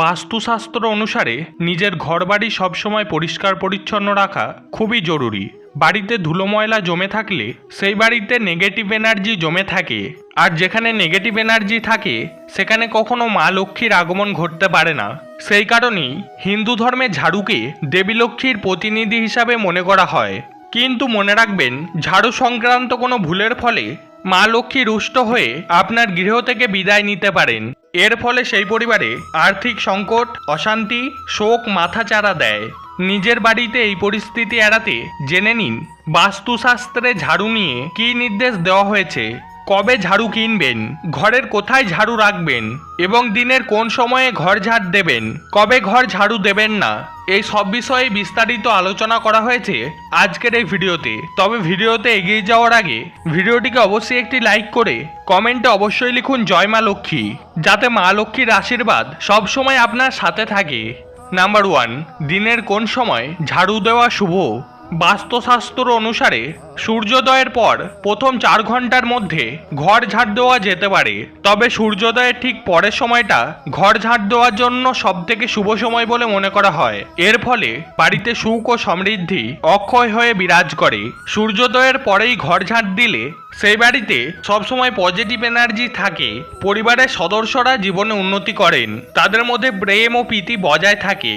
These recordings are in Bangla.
বাস্তুশাস্ত্র অনুসারে নিজের ঘরবাড়ি সবসময় পরিষ্কার পরিচ্ছন্ন রাখা খুবই জরুরি। বাড়িতে ধুলো ময়লা জমে থাকলে সেই বাড়িতে নেগেটিভ এনার্জি জমে থাকে। আর যেখানে নেগেটিভ এনার্জি থাকে, সেখানে কখনো মা লক্ষ্মীর আগমন ঘটতে পারে না। সেই কারণেই হিন্দু ধর্মে ঝাড়ুকে দেবী লক্ষ্মীর প্রতিনিধি হিসাবে মনে করা হয়। কিন্তু মনে রাখবেন, ঝাড়ু সংক্রান্ত কোনো ভুলের ফলে মা লক্ষ্মী রুষ্ট হয়ে আপনার গৃহ থেকে বিদায় নিতে পারেন। এর ফলে সেই পরিবারে আর্থিক সংকট, অশান্তি, শোক মাথাচাড়া দেয়। নিজের বাড়িতে এই পরিস্থিতি এড়াতে জেনে নিন, বাস্তুশাস্ত্রে ঝাড়ু নিয়ে কী নির্দেশ দেওয়া হয়েছে, কবে ঝাড়ু কিনবেন, ঘরের কোথায় ঝাড়ু রাখবেন, এবং দিনের কোন সময়ে ঘর ঝাড় দেবেন, কবে ঘর ঝাড়ু দেবেন না এই সব বিষয়ে বিস্তারিত আলোচনা করা হয়েছে আজকের এই ভিডিওতে। তবে ভিডিওতে এগিয়ে যাওয়ার আগে ভিডিওটিকে অবশ্যই একটি লাইক করে কমেন্টে অবশ্যই লিখুন, জয় মা লক্ষ্মী যাতে মা লক্ষ্মীর আশীর্বাদ সবসময় আপনার সাথে থাকে। নাম্বার ওয়ান, দিনের কোন সময় ঝাড়ু দেওয়া শুভ? বাস্তুশাস্ত্র অনুসারে সূর্যোদয়ের পর প্রথম চার ঘণ্টার মধ্যে ঘর ঝাড় দেওয়া যেতে পারে। তবে সূর্যোদয়ের ঠিক পরের সময়টা ঘর ঝাড় দেওয়ার জন্য সব থেকে শুভ সময় বলে মনে করা হয়। এর ফলে বাড়িতে সুখ ও সমৃদ্ধি অক্ষয় হয়ে বিরাজ করে। সূর্যোদয়ের পরেই ঘর ঝাড় দিলে সেই বাড়িতে সবসময় পজিটিভ এনার্জি থাকে, পরিবারের সদস্যরা জীবনে উন্নতি করেন, তাদের মধ্যে প্রেম ও প্রীতি বজায় থাকে।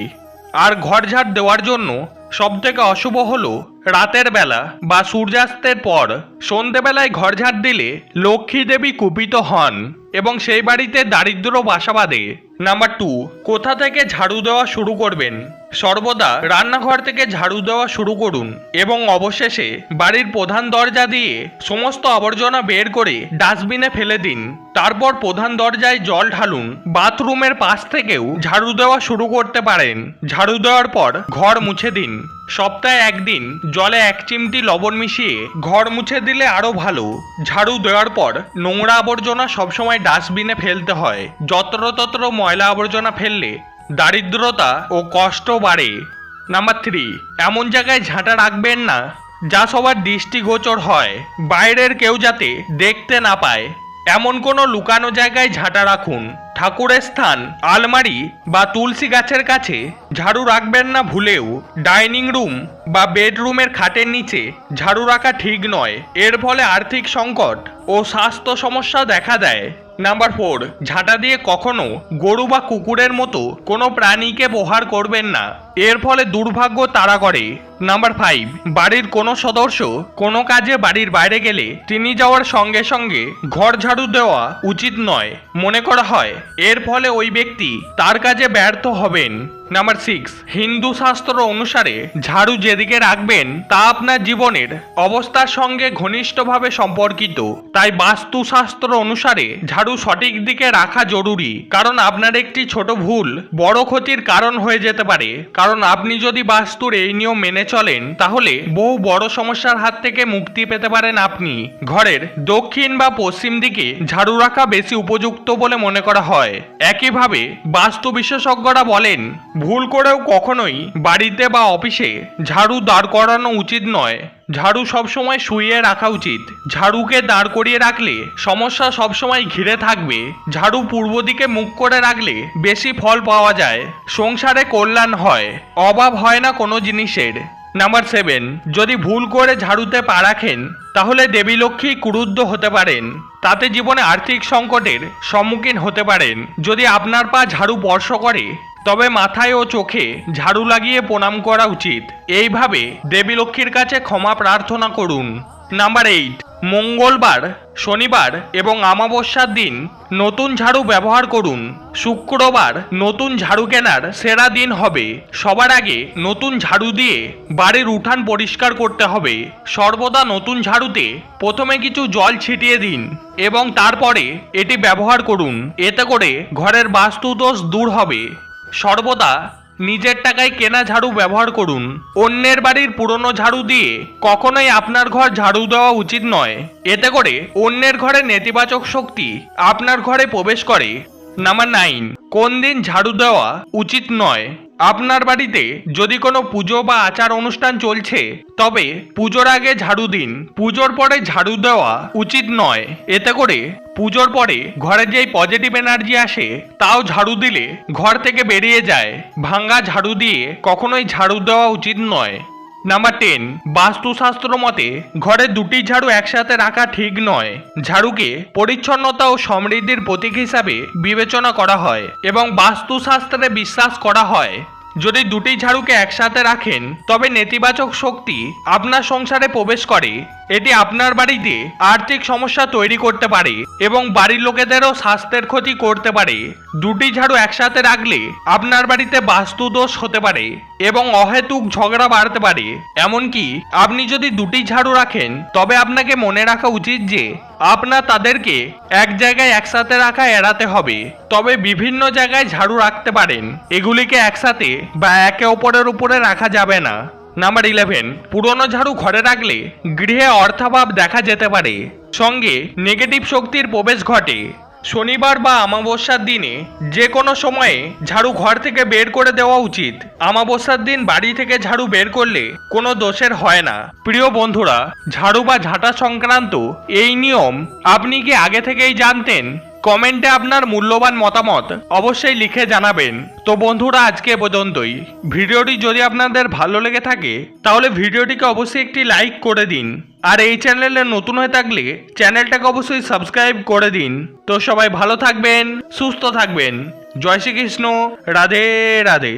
আর ঘর ঝাড় দেওয়ার জন্য সবথেকে অশুভ হলো রাতের বেলা বা সূর্যাস্তের পর। সন্ধেবেলায় ঘর ঝাড় দিলে লক্ষ্মী দেবী কুপিত হন এবং সেই বাড়িতে দারিদ্র বাসা বাঁধে। নাম্বার টু কোথা থেকে ঝাড়ু দেওয়া শুরু করবেন? সর্বদা রান্নাঘর থেকে ঝাড়ু দেওয়া শুরু করুন এবং অবশেষে বাড়ির প্রধান দরজা দিয়ে সমস্ত আবর্জনা বের করে ডাস্টবিনে ফেলে দিন। তারপর প্রধান দরজায় জল ঢালুন। বাথরুমের পাশ থেকেও ঝাড়ু দেওয়া শুরু করতে পারেন। ঝাড়ু দেওয়ার পর ঘর মুছে দিন। সপ্তাহে একদিন জলে এক চিমটি লবণ মিশিয়ে ঘর মুছে দিলে আরও ভালো। ঝাড়ু দেওয়ার পর নোংরা আবর্জনা সবসময় ডাস্টবিনে ফেলতে হয়। যত্রতত্র ময়লা আবর্জনা ফেললে দারিদ্রতা ও কষ্ট বাড়ে। নাম্বার থ্রি এমন জায়গায় ঝাঁটা রাখবেন না, যা সবার দৃষ্টিগোচর হয়। বাইরের কেউ যাতে দেখতে না পায়। এমন কোনো লুকানো জায়গায় ঝাঁটা রাখুন। ঠাকুরের স্থান, আলমারি বা তুলসী গাছের কাছে ঝাড়ু রাখবেন না ভুলেও। ডাইনিং রুম বা বেডরুমের খাটের নিচে ঝাড়ু রাখা ঠিক নয়। এর ফলে আর্থিক সংকট ও স্বাস্থ্য সমস্যা দেখা দেয়। নাম্বার ফোর ঝাঁটা দিয়ে কখনো গরু বা কুকুরের মতো কোনো প্রাণীকে প্রহার করবেন না। এর ফলে দুর্ভাগ্য তাড়া করে। নাম্বার ফাইভ বাড়ির কোনো সদস্য কোনো কাজে বাড়ির বাইরে গেলে তিনি যাওয়ার সঙ্গে সঙ্গে ঘর ঝাড়ু দেওয়া উচিত নয়, মনে করা হয়। এর ফলে ওই ব্যক্তি তার কাজে ব্যর্থ হবেন। নাম্বার সিক্স হিন্দু শাস্ত্র অনুসারে ঝাড়ু যেদিকে রাখবেন, তা আপনার জীবনের অবস্থার সঙ্গে ঘনিষ্ঠভাবে সম্পর্কিত। তাই বাস্তুশাস্ত্র অনুসারে ঝাড়ু সঠিক দিকে রাখা জরুরি। কারণ আপনার একটি ছোট ভুল বড় ক্ষতির কারণ হয়ে যেতে পারে। কারণ আপনি যদি বাস্তুর এই নিয়ম মেনে চলেন, তাহলে বহু বড় সমস্যার হাত থেকে মুক্তি পেতে পারেন আপনি। ঘরের দক্ষিণ বা পশ্চিম দিকে ঝাড়ু রাখা বেশি উপযুক্ত বলে মনে করা হয়। একইভাবে বাস্তু বিশেষজ্ঞরা বলেন, ভুল করেও কখনোই বাড়িতে বা অফিসে ঝাড়ু দাঁড় করানো উচিত নয়। ঝাড়ু সবসময় শুইয়ে রাখা উচিত। ঝাড়ুকে দাঁড় করিয়ে রাখলে সমস্যা সবসময় ঘিরে থাকবে। ঝাড়ু পূর্ব দিকে মুখ করে রাখলে বেশি ফল পাওয়া যায়। সংসারে কল্যাণ হয়, অভাব হয় না কোনো জিনিসের। নাম্বার সেভেন, যদি ভুল করে ঝাড়ুতে পা রাখেন, তাহলে দেবী লক্ষ্মী ক্রুদ্ধ হতে পারেন। তাতে জীবনে আর্থিক সংকটের সম্মুখীন হতে পারেন। যদি আপনার পা ঝাড়ু স্পর্শ করে তবে মাথায় ও চোখে ঝাড়ু লাগিয়ে প্রণাম করা উচিত। এইভাবে দেবী লক্ষ্মীর কাছে ক্ষমা প্রার্থনা করুন। নাম্বার এইট, মঙ্গলবার, শনিবার এবং আমাবস্যার দিন নতুন ঝাড়ু ব্যবহার করুন। শুক্রবার নতুন ঝাড়ু কেনার সেরা দিন হবে। সবার আগে নতুন ঝাড়ু দিয়ে বাড়ির উঠান পরিষ্কার করতে হবে। সর্বদা নতুন ঝাড়ুতে প্রথমে কিছু জল ছিটিয়ে দিন এবং তারপরে এটি ব্যবহার করুন। এতে করে ঘরের বাস্তু দোষ দূর হবে। সর্বদা নিজের টাকায় কেনা ঝাড়ু ব্যবহার করুন। অন্যের বাড়ির পুরনো ঝাড়ু দিয়ে কখনোই আপনার ঘর ঝাড়ু দেওয়া উচিত নয়। এতে করে অন্যের ঘরে নেতিবাচক শক্তি আপনার ঘরে প্রবেশ করে। নাম্বার নাইন কোন দিন ঝাড়ু দেওয়া উচিত নয়। আপনার বাড়িতে যদি কোনো পুজো বা আচার অনুষ্ঠান চলছে, তবে পুজোর আগে ঝাড়ু দিন। পুজোর পরে ঝাড়ু দেওয়া উচিত নয়। এতে করে পুজোর পরে ঘরে যেই পজিটিভ এনার্জি আসে, তাও ঝাড়ু দিলে ঘর থেকে বেরিয়ে যায়। ভাঙ্গা ঝাড়ু দিয়ে কখনোই ঝাড়ু দেওয়া উচিত নয়। নাম্বার টেন বাস্তুশাস্ত্র মতে, ঘরে দুটি ঝাড়ু একসাথে রাখা ঠিক নয়। ঝাড়ুকে পরিচ্ছন্নতা ও সমৃদ্ধির প্রতীক হিসাবে বিবেচনা করা হয় এবং বাস্তুশাস্ত্রে বিশ্বাস করা হয়। যদি দুটি ঝাড়ুকে একসাথে রাখেন, তবে নেতিবাচক শক্তি আপনার সংসারে প্রবেশ করে। এটি আপনার বাড়িতে আর্থিক সমস্যা তৈরি করতে পারে এবং বাড়ির লোকেদেরও স্বাস্থ্যের ক্ষতি করতে পারে। দুটি ঝাড়ু একসাথে রাখলে আপনার বাড়িতে বাস্তু দোষ হতে পারে এবং অহেতুক ঝগড়া বাড়তে পারে। এমনকি আপনি যদি দুটি ঝাড়ু রাখেন, তবে আপনাকে মনে রাখা উচিত যে আপনার তাদেরকে এক জায়গায় একসাথে রাখা এড়াতে হবে। তবে বিভিন্ন জায়গায় ঝাড়ু রাখতে পারেন। এগুলিকে একসাথে বা একে অপরের উপরে রাখা যাবে না। নাম্বার ইলেভেন পুরনো ঝাড়ু ঘরে রাখলে গৃহে অর্থাভাব দেখা যেতে পারে। সঙ্গে নেগেটিভ শক্তির প্রবেশ ঘটে। শনিবার বা অমাবস্যার দিনে যে কোনো সময়ে ঝাড়ু ঘর থেকে বের করে দেওয়া উচিত। অমাবস্যার দিন বাড়ি থেকে ঝাড়ু বের করলে কোনো দোষের হয় না। প্রিয় বন্ধুরা, ঝাড়ু বা ঝাঁটা সংক্রান্ত এই নিয়ম আপনি কি আগে থেকেই জানতেন? কমেন্টে আপনার মূল্যবান মতামত অবশ্যই লিখে জানাবেন। তো বন্ধুরা, আজকে পর্যন্তই। ভিডিওটি যদি আপনাদের ভালো লেগে থাকে, তাহলে ভিডিওটিকে অবশ্যই একটি লাইক করে দিন। আর এই চ্যানেলে নতুন হয়ে থাকলে চ্যানেলটাকে অবশ্যই সাবস্ক্রাইব করে দিন। তো সবাই ভালো থাকবেন, সুস্থ থাকবেন। জয় শ্রীকৃষ্ণ। রাধে রাধে।